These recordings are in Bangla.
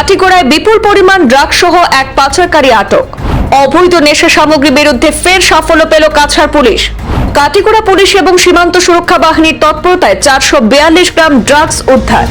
কাটিগড়ায় বিপুল পরিমাণ ড্রাগ সহ এক পাচারকারী আটক। অবৈধ নেশা সামগ্রী বিরুদ্ধে ফের সাফল্য পেল কাছাড় পুলিশ। কাটিগোড়া পুলিশ এবং সীমান্ত সুরক্ষা বাহিনীর তৎপরতায় চারশো বিয়াল্লিশ গ্রাম ড্রাগস উদ্ধার।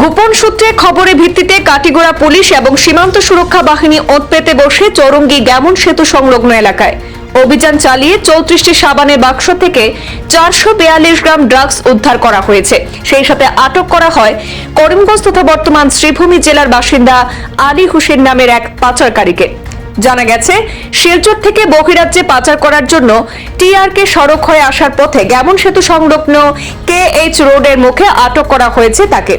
গোপন সূত্রে খবরের ভিত্তিতে কাটিগোড়া পুলিশ এবং সীমান্ত সুরক্ষা বাহিনী ওত পেতে বসে চৌরঙ্গি গ্যামন সেতু সংলগ্ন এলাকায়। অভিযান চালিয়ে চৌত্রিশটি সাবানের বাক্স থেকে চারশো বিয়াল্লিশ গ্রাম ড্রাগস উদ্ধার করা হয়েছে। সেই সাথে আটক করা হয় করিমগঞ্জ তথা বর্তমান শ্রীভূমি জেলার বাসিন্দা আলী হোসেন নামের এক পাচারকারীকে। জানা গেছে, শিলচর থেকে বহিরাজ্যে পাচার করার জন্য টিআরকে সড়ক হয়ে আসার পথে গ্যামন সেতু সংলগ্ন কে এইচ রোডের মুখে আটক করা হয়েছে তাকে।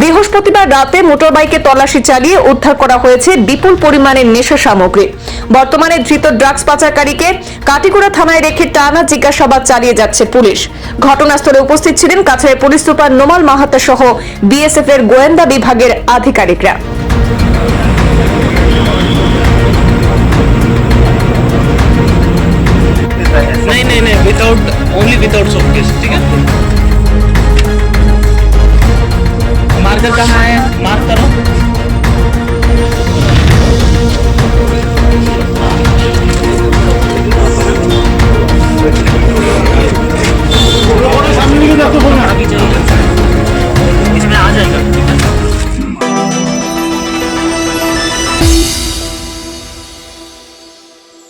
বৃহস্পতিবার রাতে মোটরবাইকে তল্লাশি চালিয়ে উদ্ধার করা হয়েছে বিপুল পরিমাণের নেশা সামগ্রী বর্তমানে ধৃত ড্রাগস পাচারকারীকে কাটিগুড়া থানায় রেখে টানা জিজ্ঞাসাবাদ চালিয়ে যাচ্ছে পুলিশ ঘটনাস্থলে উপস্থিত ছিলেন কাছাড়ের পুলিশ সুপার নোমাল মাহাতা সহ বিএসএফ এর গোয়েন্দা বিভাগের আধিকারিকরা नहीं नहीं नहीं विदाउट ओनली विदाउट सूटकेस ठीक है